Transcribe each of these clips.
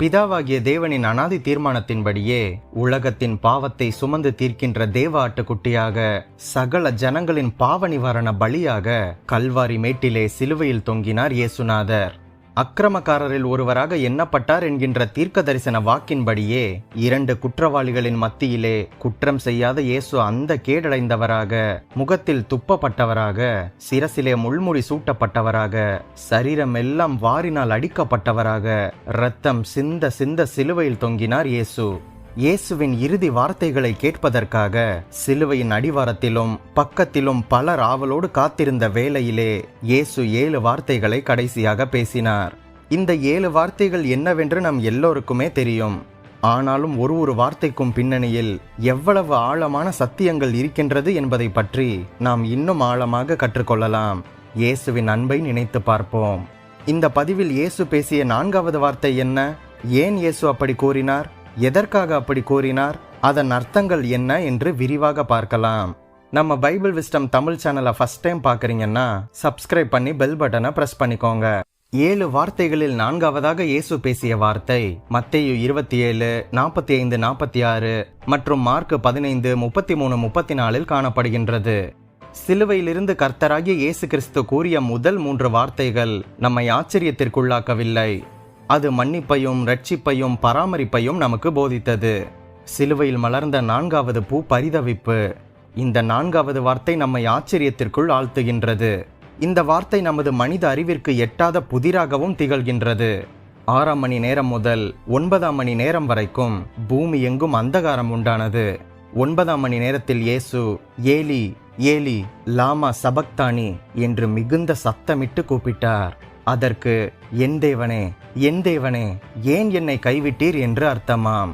பிதாவாகிய தேவனின் அனாதி தீர்மானத்தின்படியே உலகத்தின் பாவத்தை சுமந்து தீர்க்கின்ற தேவ ஆட்டுக்குட்டியாக சகல ஜனங்களின் பாவ நிவாரண பலியாக கல்வாரி மேட்டிலே சிலுவையில் தொங்கினார் இயேசுநாதர். அக்கிரமக்காரரில் ஒருவராக எண்ணப்பட்டார் என்கின்ற தீர்க்க தரிசன வாக்கின்படியே இரண்டு குற்றவாளிகளின் மத்தியிலே குற்றம் செய்யாத இயேசு அந்த கேடடைந்தவராக முகத்தில் துப்பப்பட்டவராக சிரசிலே முள்முடி சூட்டப்பட்டவராக சரீரம் எல்லாம் வாரினால் அடிக்கப்பட்டவராக இரத்தம் சிந்த சிந்த சிலுவையில் தொங்கினார் இயேசு. இயேசுவின் இறுதி வார்த்தைகளை கேட்பதற்காக சிலுவையின் அடிவாரத்திலும் பக்கத்திலும் பலர் ஆவலோடு காத்திருந்த வேளையிலே இயேசு ஏழு வார்த்தைகளை கடைசியாக பேசினார். இந்த ஏழு வார்த்தைகள் என்னவென்று நம் எல்லோருக்குமே தெரியும். ஆனாலும் ஒரு ஒரு வார்த்தைக்கும் பின்னணியில் எவ்வளவு ஆழமான சத்தியங்கள் இருக்கின்றது என்பதை பற்றி நாம் இன்னும் ஆழமாக கற்றுக்கொள்ளலாம். இயேசுவின் அன்பை நினைத்து பார்ப்போம். இந்த பதிவில் இயேசு பேசிய நான்காவது வார்த்தை என்ன? ஏன் இயேசு அப்படி கூறினார்? எதற்காக அப்படி கூறினார் அதன் அர்த்தங்கள் என்ன என்று விரிவாக பார்க்கலாம். நம்ம பைபிள் விஸ்டம் தமிழ் சேனலை ஃபர்ஸ்ட் டைம் பார்க்குறீங்கன்னா சப்ஸ்கிரைப் பண்ணி பெல் பட்டனை ப்ரெஸ் பண்ணிக்கோங்க. ஏழு வார்த்தைகளில் நான்காவதாக இயேசு பேசிய வார்த்தை மத்தேயு இருபத்தி ஏழு நாற்பத்தி ஐந்து நாற்பத்தி ஆறு மற்றும் மார்க் பதினைந்து முப்பத்தி மூணு முப்பத்தி நாலில் காணப்படுகின்றது. சிலுவையிலிருந்து கர்த்தராகிய இயேசு கிறிஸ்து கூறிய முதல் மூன்று வார்த்தைகள் நம்மை ஆச்சரியத்திற்குள்ளாக்கவில்லை. அது மன்னிப்பையும் ரட்சிப்பையும் பராமரிப்பையும் நமக்கு போதித்தது. சிலுவையில் மலர்ந்த நான்காவது பூ பரிதவிப்பு. இந்த நான்காவது வார்த்தை நம்மை ஆச்சரியத்திற்குள் ஆழ்த்துகின்றது. இந்த வார்த்தை நமது மனித அறிவிற்கு எட்டாத புதிராகவும் திகழ்கின்றது. ஆறாம் மணி நேரம் முதல் ஒன்பதாம் மணி நேரம் வரைக்கும் பூமி எங்கும் அந்தகாரம் உண்டானது. ஒன்பதாம் மணி நேரத்தில் இயேசு ஏலி ஏலி லாமா சபக்தானி என்று மிகுந்த சத்தமிட்டு கூப்பிட்டார். அதற்கு என் தேவனே என் தேவனே ஏன் என்னை கைவிட்டீர்? என்று அர்த்தமாம்.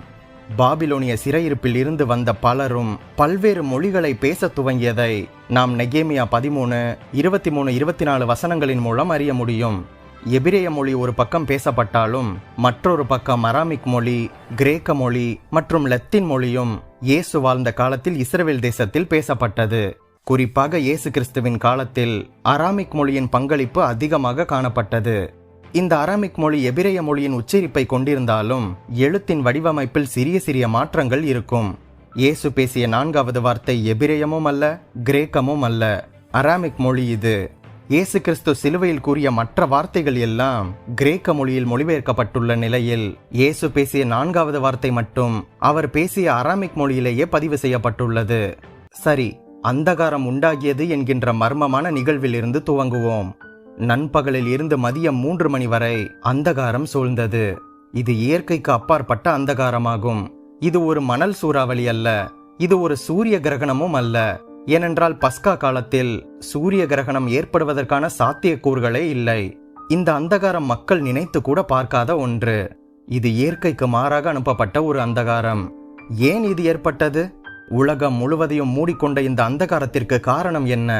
பாபிலோனிய சிறையிருப்பில் இருந்து வந்த பலரும் பல்வேறு மொழிகளை பேசத் துவங்கியதை நாம் நெகேமியா பதிமூணு இருபத்தி மூணு இருபத்தி நாலு வசனங்களின் மூலம் அறிய முடியும். எபிரேய மொழி ஒரு பக்கம் பேசப்பட்டாலும் மற்றொரு பக்கம் அராமிக் மொழி கிரேக்க மொழி மற்றும் லத்தீன் மொழியும் இயேசு வாழ்ந்த காலத்தில் இஸ்ரேல் தேசத்தில் பேசப்பட்டது. குறிப்பாக இயேசு கிறிஸ்துவின் காலத்தில் அராமிக் மொழியின் பங்களிப்பு அதிகமாக காணப்பட்டது. இந்த அராமிக் மொழி எபிரேய மொழியின் உச்சரிப்பை கொண்டிருந்தாலும் எழுத்தின் வடிவமைப்பில் சிறிய சிறிய மாற்றங்கள் இருக்கும். இயேசு பேசிய நான்காவது வார்த்தை எபிரேயமும் அல்ல கிரேக்கமும் அல்ல. அராமிக் மொழி இது. இயேசு கிறிஸ்து சிலுவையில் கூறிய மற்ற வார்த்தைகள் எல்லாம் கிரேக்க மொழியில் மொழிபெயர்க்கப்பட்டுள்ள நிலையில் இயேசு பேசிய நான்காவது வார்த்தை மட்டும் அவர் பேசிய அராமிக் மொழியிலேயே பதிவு செய்யப்பட்டுள்ளது. சரி அந்தகாரம் உண்டாகியது என்கின்ற மர்மமான நிகழ்விலிருந்து துவங்குவோம். நண்பகலில் இருந்து மதியம் மூன்று மணி வரை அந்தகாரம் சூழ்ந்தது. இது இயற்கைக்கு அப்பாற்பட்ட அந்தகாரமாகும். இது ஒரு மணல் சூறாவளி அல்ல. இது ஒரு சூரிய கிரகணமும் அல்ல. ஏனென்றால் பஸ்கா காலத்தில் சூரிய கிரகணம் ஏற்படுவதற்கான சாத்தியக்கூறுகளே இல்லை. இந்த அந்தகாரம் மக்கள் நினைத்து கூட பார்க்காத ஒன்று. இது இயற்கைக்கு மாறாக அனுப்பப்பட்ட ஒரு அந்தகாரம். ஏன் இது ஏற்பட்டது? உலகம் முழுவதையும் மூடிக்கொண்ட இந்த அந்தகாரத்திற்கு காரணம் என்ன?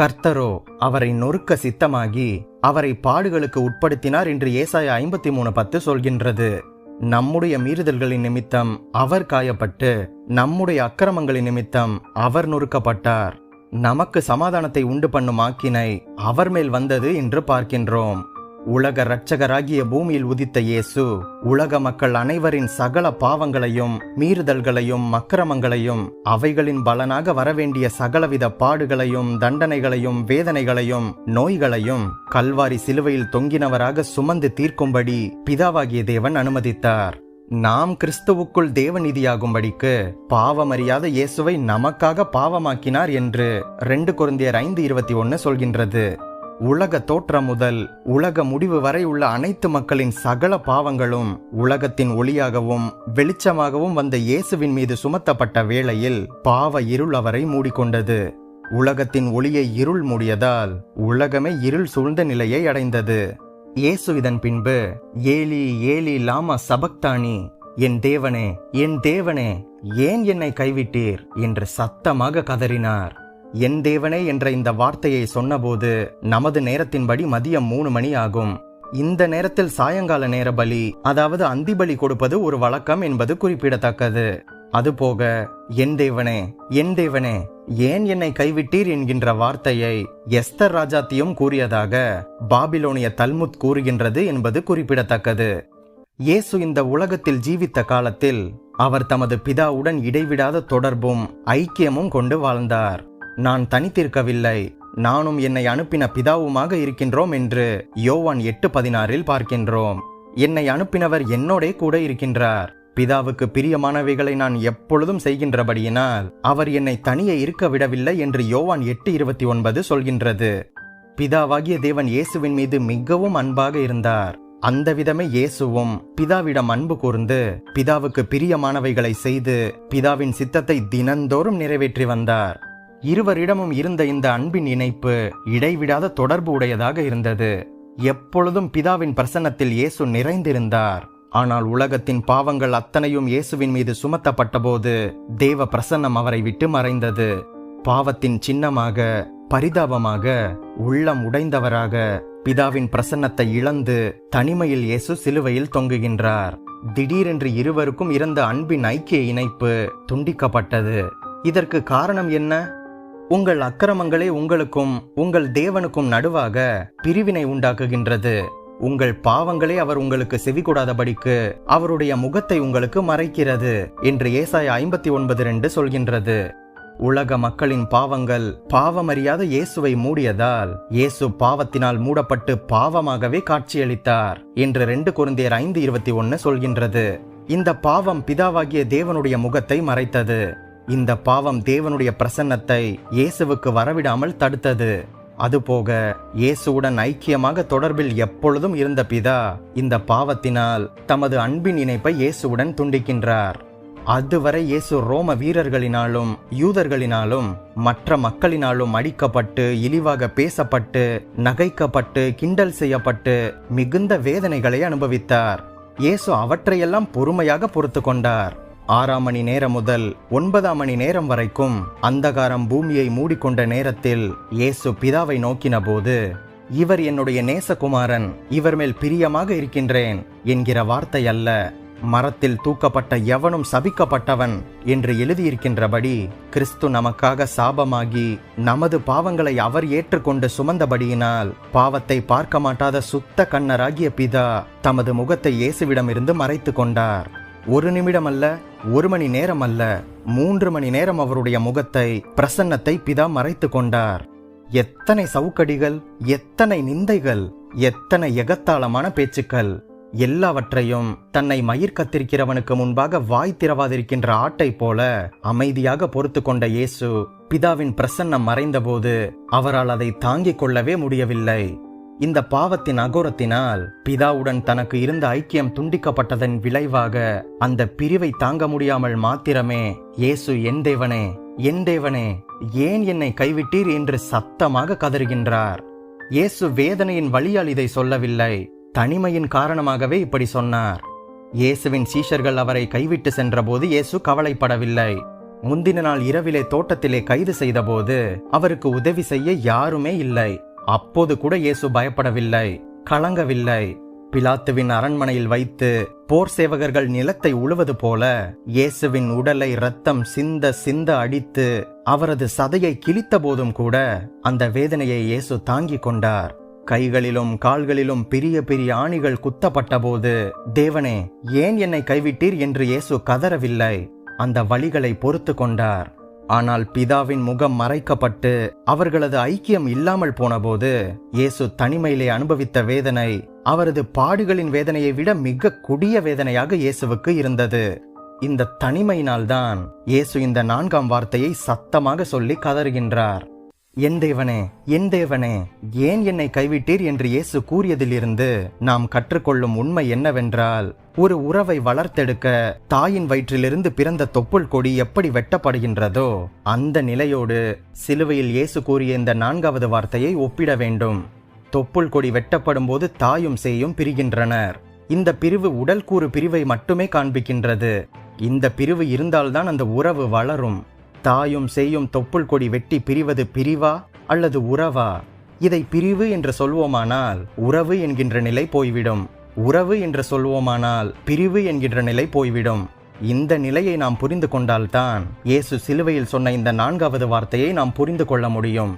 கர்த்தரோ அவரை நொறுக்க சித்தமாகி அவரை பாடுகளுக்கு உட்படுத்தினார் என்று ஏசாய ஐம்பத்தி மூணு பத்து சொல்கின்றது. நம்முடைய மீறுதல்களின் நிமித்தம் அவர் காயப்பட்டு நம்முடைய அக்கிரமங்களின் நிமித்தம் அவர் நொறுக்கப்பட்டார். நமக்கு சமாதானத்தை உண்டு பண்ணும் ஆக்கினை அவர் மேல் வந்தது என்று பார்க்கின்றோம். உலக இரட்சகராகிய பூமியில் உதித்த இயேசு உலக மக்கள் அனைவரின் சகல பாவங்களையும் மீறுதல்களையும் அக்கிரமங்களையும் அவைகளின் பலனாக வரவேண்டிய சகலவித பாடுகளையும் தண்டனைகளையும் வேதனைகளையும் நோய்களையும் கல்வாரி சிலுவையில் தொங்கினவராக சுமந்து தீர்க்கும்படி பிதாவாகிய தேவன் அனுமதித்தார். நாம் கிறிஸ்துவுக்குள் தேவநிதியாகும்படிக்கு பாவமறியாத இயேசுவை நமக்காக பாவமாக்கினார் என்று ரெண்டு குருந்தியர் ஐந்து இருபத்தி ஒன்னு சொல்கின்றது. உலக தோற்றம் முதல் உலக முடிவு வரை உள்ள அனைத்து மக்களின் சகல பாவங்களும் உலகத்தின் ஒளியாகவும் வெளிச்சமாகவும் வந்த இயேசுவின் மீது சுமத்தப்பட்ட வேளையில் பாவ இருள் அவரை மூடிக்கொண்டது. உலகத்தின் ஒளியை இருள் மூடியதால் உலகமே இருள் சூழ்ந்த நிலையை அடைந்தது. இயேசு இதன் பின்பு ஏலி ஏலி லாமா சபக்தானி என் தேவனே என் தேவனே ஏன் என்னை கைவிட்டீர்? என்று சத்தமாக கதறினார். என் தேவனே என்ற இந்த வார்த்தையை சொன்னபோது நமது நேரத்தின்படி மதியம் மூணு மணி ஆகும். இந்த நேரத்தில் சாயங்கால நேர பலி அதாவது அந்தி பலி கொடுப்பது ஒரு வழக்கம் என்பது குறிப்பிடத்தக்கது. அதுபோக என் தேவனே என் தேவனே ஏன் என்னை கைவிட்டீர் என்கின்ற வார்த்தையை எஸ்தர் ராஜாத்தியும் கூறியதாக பாபிலோனிய தல்முத் கூறுகின்றது என்பது குறிப்பிடத்தக்கது. இயேசு இந்த உலகத்தில் ஜீவித்த காலத்தில் அவர் தமது பிதாவுடன் இடைவிடாத தொடர்பும் ஐக்கியமும் கொண்டு வாழ்ந்தார். நான் தனித்திருக்கவில்லை. நானும் என்னை அனுப்பின பிதாவுமாக இருக்கின்றோம் என்று யோவான் எட்டு பதினாறில் பார்க்கின்றோம். என்னை அனுப்பினவர் என்னோடே கூட இருக்கின்றார். பிதாவுக்கு பிரியமானவைகளை நான் எப்பொழுதும் செய்கின்றபடியினால் அவர் என்னை தனியே இருக்க விடவில்லை என்று யோவான் எட்டு இருபத்தி ஒன்பது சொல்கின்றது. பிதாவாகிய தேவன் இயேசுவின் மீது மிகவும் அன்பாக இருந்தார். அந்த விதமே இயேசுவும் பிதாவிடம் அன்பு கூர்ந்து பிதாவுக்கு பிரியமானவைகளை செய்து பிதாவின் சித்தத்தை தினந்தோறும் நிறைவேற்றி வந்தார். இருவரிடமும் இருந்த இந்த அன்பின் இணைப்பு இடைவிடாத தொடர்பு உடையதாக இருந்தது. எப்பொழுதும் பிதாவின் பிரசன்னத்தில் இயேசு நிறைந்திருந்தார். ஆனால் உலகத்தின் பாவங்கள் அத்தனையும் இயேசுவின் மீது சுமத்தப்பட்டபோது தேவ பிரசன்னம் அவரை விட்டு மறைந்தது. பாவத்தின் சின்னமாக பரிதாபமாக உள்ளம் உடைந்தவராக பிதாவின் பிரசன்னத்தை இழந்து தனிமையில் இயேசு சிலுவையில் தொங்குகின்றார். திடீரென்று இருவருக்கும் இருந்த அன்பின் ஐக்கிய இணைப்பு துண்டிக்கப்பட்டது. இதற்கு காரணம் என்ன? உங்கள் அக்கிரமங்களே உங்களுக்கும் உங்கள் தேவனுக்கும் நடுவாக பிரிவினை உண்டாக்குகின்றது. உங்கள் பாவங்களே அவர் உங்களுக்கு செவிகூடாதபடிக்கு அவருடைய முகத்தை உங்களுக்கு மறைக்கிறது என்று ஏசாய ஐம்பத்தி ஒன்பது ரெண்டு சொல்கின்றது. உலக மக்களின் பாவங்கள் பாவமறியாத இயேசுவை மூடியதால் இயேசு பாவத்தினால் மூடப்பட்டு பாவமாகவே காட்சியளித்தார் என்று ரெண்டு குருந்தியர் ஐந்து இருபத்தி ஒன்னு சொல்கின்றது. இந்த பாவம் பிதாவாகிய தேவனுடைய முகத்தை மறைத்தது. இந்த பாவம் தேவனுடைய பிரசன்னத்தை இயேசுவுக்கு வரவிடாமல் தடுத்தது. அதுபோக இயேசுவுடன் ஐக்கியமாக தொடர்பில் எப்பொழுதும் இருந்த பிதா இந்த பாவத்தினால் தமது அன்பின் இணைப்பை இயேசுவுடன் துண்டிக்கின்றார். அதுவரை இயேசு ரோம வீரர்களினாலும் யூதர்களினாலும் மற்ற மக்களினாலும் அடிக்கப்பட்டு இழிவாக பேசப்பட்டு நகைக்கப்பட்டு கிண்டல் செய்யப்பட்டு மிகுந்த வேதனைகளை அனுபவித்தார். இயேசு அவற்றையெல்லாம் பொறுமையாக பொறுத்து கொண்டார் ஆறாம் மணி நேரம் முதல் ஒன்பதாம் மணி நேரம் வரைக்கும் அந்தகாரம் பூமியை மூடிக்கொண்ட நேரத்தில் இயேசு பிதாவை நோக்கின போது இவர் என்னுடைய நேசகுமாரன் இவர் மேல் பிரியமாக இருக்கின்றேன் என்கிற வார்த்தை அல்ல. மரத்தில் தூக்கப்பட்ட எவனும் சபிக்கப்பட்டவன் என்று எழுதியிருக்கின்றபடி கிறிஸ்து நமக்காக சாபமாகி நமது பாவங்களை அவர் ஏற்றுக்கொண்டு சுமந்தபடியினால் பாவத்தை பார்க்க மாட்டாத சுத்த கண்ணராகிய பிதா தமது முகத்தை இயேசுவிடமிருந்து மறைத்து கொண்டார். ஒரு நிமிடம் அல்ல ஒரு மணி நேரம் அல்ல மூன்று மணி நேரம் அவருடைய முகத்தை பிரசன்னத்தை பிதா மறைத்து கொண்டார். எத்தனை சவுக்கடிகள் எத்தனை நிந்தைகள் எத்தனை எகத்தாளமான பேச்சுக்கள். எல்லாவற்றையும் தன்னை மயிர் கத்திருக்கிறவனுக்கு முன்பாக வாய் திறவாதிருக்கின்ற ஆட்டை போல அமைதியாக பொறுத்து கொண்ட இயேசு பிதாவின் பிரசன்னம் மறைந்தபோது அவரால் அதை தாங்கிக் கொள்ளவே முடியவில்லை. இந்த பாவத்தின் அகோரத்தினால் பிதாவுடன் தனக்கு இருந்த ஐக்கியம் துண்டிக்கப்பட்டதன் விளைவாக அந்த பிரிவை தாங்க முடியாமல் மாத்திரமே இயேசு என் தேவனே என் தேவனே ஏன் என்னை கைவிட்டீர்? என்று சத்தமாக கதறுகின்றார். இயேசு வேதனையின் வழியால் இதை சொல்லவில்லை. தனிமையின் காரணமாகவே இப்படி சொன்னார். இயேசுவின் சீஷர்கள் அவரை கைவிட்டு சென்றபோது இயேசு கவலைப்படவில்லை. முந்தின நாள் இரவிலே தோட்டத்திலே கைது செய்தபோது அவருக்கு உதவி செய்ய யாருமே இல்லை. அப்போது கூட இயேசு பயப்படவில்லை கலங்கவில்லை. பிலாத்துவின் அரண்மனையில் வைத்து போர் சேவகர்கள் நிலத்தை உழுவது போல இயேசுவின் உடலை ரத்தம் சிந்த சிந்த அடித்து அவரது சதையை கிழித்த போதும் கூட அந்த வேதனையை இயேசு தாங்கிக் கொண்டார். கைகளிலும் கால்களிலும் பெரிய பெரிய ஆணிகள் குத்தப்பட்டபோது தேவனே ஏன் என்னை கைவிட்டீர்? என்று இயேசு கதறவில்லை. அந்த வழிகளை பொறுத்து கொண்டார். ஆனால் பிதாவின் முகம் மறைக்கப்பட்டு அவர்களது ஐக்கியம் இல்லாமல் போனபோது இயேசு தனிமையிலே அனுபவித்த வேதனை அவரது பாடுகளின் வேதனையை விட மிக கொடிய வேதனையாக இயேசுவுக்கு இருந்தது. இந்த தனிமையினால்தான் இயேசு இந்த நான்காம் வார்த்தையை சத்தமாக சொல்லி கதறுகின்றார். என் தேவனே என் தேவனே ஏன் என்னை கைவிட்டீர் என்று இயேசு கூறியதிலிருந்து நாம் கற்றுக்கொள்ளும் உண்மை என்னவென்றால் ஒரு உறவை வளர்த்தெடுக்க தாயின் வயிற்றிலிருந்து பிறந்த தொப்புள் கொடி எப்படி வெட்டப்படுகின்றதோ அந்த நிலையோடு சிலுவையில் இயேசு கூறிய இந்த நான்காவது வார்த்தையை ஒப்பிட வேண்டும். தொப்புள் கொடி வெட்டப்படும் போது தாயும் சேயும் பிரிகின்றனர். இந்த பிரிவு உடல் கூறு பிரிவை மட்டுமே காண்பிக்கின்றது. இந்த பிரிவு இருந்தால்தான் அந்த உறவு வளரும். தாயும் செய்யும் தொப்புள் கொடி வெட்டி பிரிவது பிரிவா அல்லது உறவா? இதை பிரிவு என்று சொல்வோமானால் உறவு என்கின்ற நிலை போய்விடும். உறவு என்று சொல்வோமானால் பிரிவு என்கின்ற நிலை போய்விடும். இந்த நிலையை நாம் புரிந்து கொண்டால்தான் இயேசு சிலுவையில் சொன்ன இந்த நான்காவது வார்த்தையை நாம் புரிந்து கொள்ள முடியும்.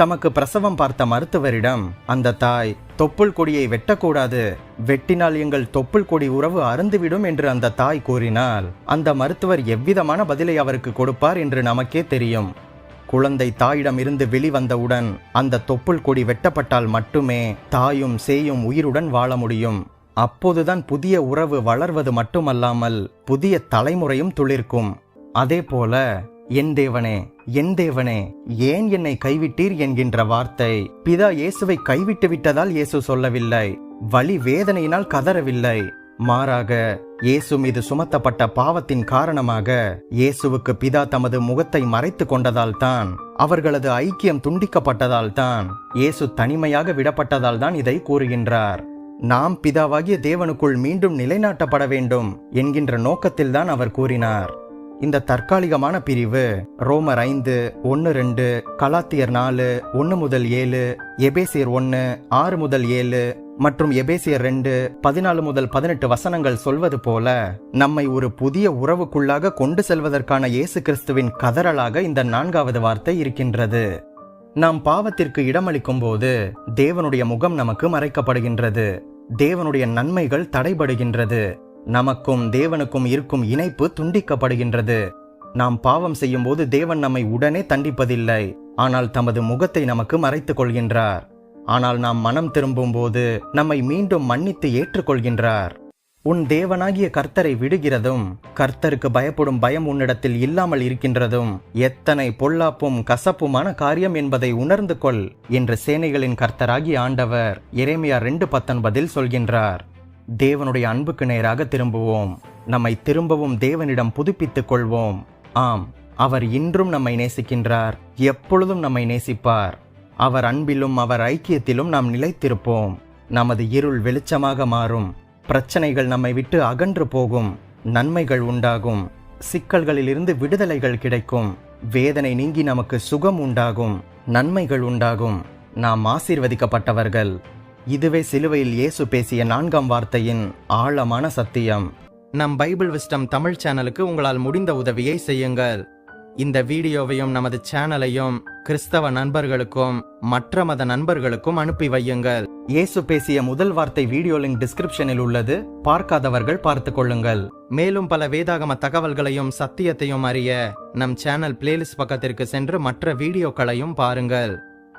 தமக்கு பிரசவம் பார்த்த மருத்துவரிடம் அந்த தாய் தொப்புள் கொடியை வெட்டக்கூடாது. வெட்டினால் எங்கள் தொப்புள் கொடி உறவு அருந்துவிடும் என்று அந்த தாய் கூறினால் அந்த மருத்துவர் எவ்விதமான பதிலை அவருக்கு கொடுப்பார் என்று நமக்கே தெரியும். குழந்தை தாயிடம் இருந்து வெளிவந்தவுடன் அந்த தொப்புள் கொடி வெட்டப்பட்டால் மட்டுமே தாயும் சேயும் உயிருடன் வாழ முடியும். அப்போதுதான் புதிய உறவு வளர்வது மட்டுமல்லாமல் புதிய தலைமுறையும் துளிர்க்கும். அதே போல என் தேவனே என் தேவனே ஏன் என்னை கைவிட்டீர் என்கின்ற வார்த்தை? பிதா இயேசுவை கைவிட்டு விட்டதால் இயேசு சொல்லவில்லை. வலி வேதனையினால் கதறவில்லை. மாறாக இயேசு மீது சுமத்தப்பட்ட பாவத்தின் காரணமாக இயேசுவுக்கு பிதா தமது முகத்தை மறைத்து கொண்டதால் தான் அவர்களது ஐக்கியம் துண்டிக்கப்பட்டதால் தான் இயேசு தனிமையாக விடப்பட்டதால் தான் இதை கூறுகின்றார். நாம் பிதாவாகிய தேவனுக்குள் மீண்டும் நிலைநாட்டப்பட வேண்டும் என்கின்ற நோக்கத்தில்தான் அவர் கூறினார். இந்த தற்காலிகமான பிரிவு ரோமர் ஐந்து ஒன்று ரெண்டு கலாத்தியர் நாலு ஒன்று முதல் ஏழு எபேசியர் ஒன்று ஆறு முதல் ஏழு மற்றும் எபேசியர் ரெண்டு பதினாலு முதல் பதினெட்டு வசனங்கள் சொல்வது போல நம்மை ஒரு புதிய உறவுக்குள்ளாக கொண்டு செல்வதற்கான இயேசு கிறிஸ்துவின் கதறலாக இந்த நான்காவது வார்த்தை இருக்கின்றது. நாம் பாவத்திற்கு இடமளிக்கும் போது தேவனுடைய முகம் நமக்கு மறைக்கப்படுகின்றது. தேவனுடைய நன்மைகள் தடைபடுகின்றது. நமக்கும் தேவனுக்கும் இருக்கும் இணைப்பு துண்டிக்கப்படுகின்றது. நாம் பாவம் செய்யும்போது தேவன் நம்மை உடனே தண்டிப்பதில்லை. ஆனால் தமது முகத்தை நமக்கு மறைத்துக் கொள்கின்றார். ஆனால் நாம் மனம் திரும்பும்போது நம்மை மீண்டும் மன்னித்து ஏற்றுக்கொள்கின்றார். உன் தேவனாகிய கர்த்தரை விடுகிறதும் கர்த்தருக்கு பயப்படும் பயம் உன்னிடத்தில் இல்லாமல் இருக்கின்றதும் எத்தனை பொல்லாப்பும் கசப்புமான காரியம் என்பதை உணர்ந்து கொள் என்று சேனைகளின் கர்த்தராகிய ஆண்டவர் இறைமையா ரெண்டு பத்தொன்பதில் சொல்கின்றார். தேவனுடைய அன்புக்கு நேராக திரும்புவோம். நம்மை திரும்பவும் தேவனிடம் புதுப்பித்துக் கொள்வோம். ஆம் அவர் இன்றும் நம்மை நேசிக்கின்றார். எப்பொழுதும் நம்மை நேசிப்பார். அவர் அன்பிலும் அவர் ஐக்கியத்திலும் நாம் நிலைத்திருப்போம். நமது இருள் வெளிச்சமாக மாறும். பிரச்சனைகள் நம்மை விட்டு அகன்று போகும். நன்மைகள் உண்டாகும். சிக்கல்களிலிருந்து விடுதலைகள் கிடைக்கும். வேதனை நீங்கி நமக்கு சுகம் உண்டாகும். நன்மைகள் உண்டாகும். நாம் ஆசீர்வதிக்கப்பட்டவர்கள். இதுவே சிலுவையில் இயேசு பேசிய நான்காம் வார்த்தையின் ஆழமான சத்தியம். நம் பைபிள் விஸ்டம் தமிழ் சேனலுக்கு உங்களால் முடிந்த உதவியை செய்யுங்கள். இந்த வீடியோவையும் நமது சேனலையும் கிறிஸ்தவ நண்பர்களுக்கும் மற்ற மத நண்பர்களுக்கும் அனுப்பி வையுங்கள். இயேசு பேசிய முதல் வார்த்தை வீடியோ லிங்க் டிஸ்கிரிப்ஷனில் உள்ளது. பார்க்காதவர்கள் பார்த்து கொள்ளுங்கள். மேலும் பல வேதாகம தகவல்களையும் சத்தியத்தையும் அறிய நம் சேனல் பிளேலிஸ்ட் பக்கத்திற்கு சென்று மற்ற வீடியோக்களையும் பாருங்கள்.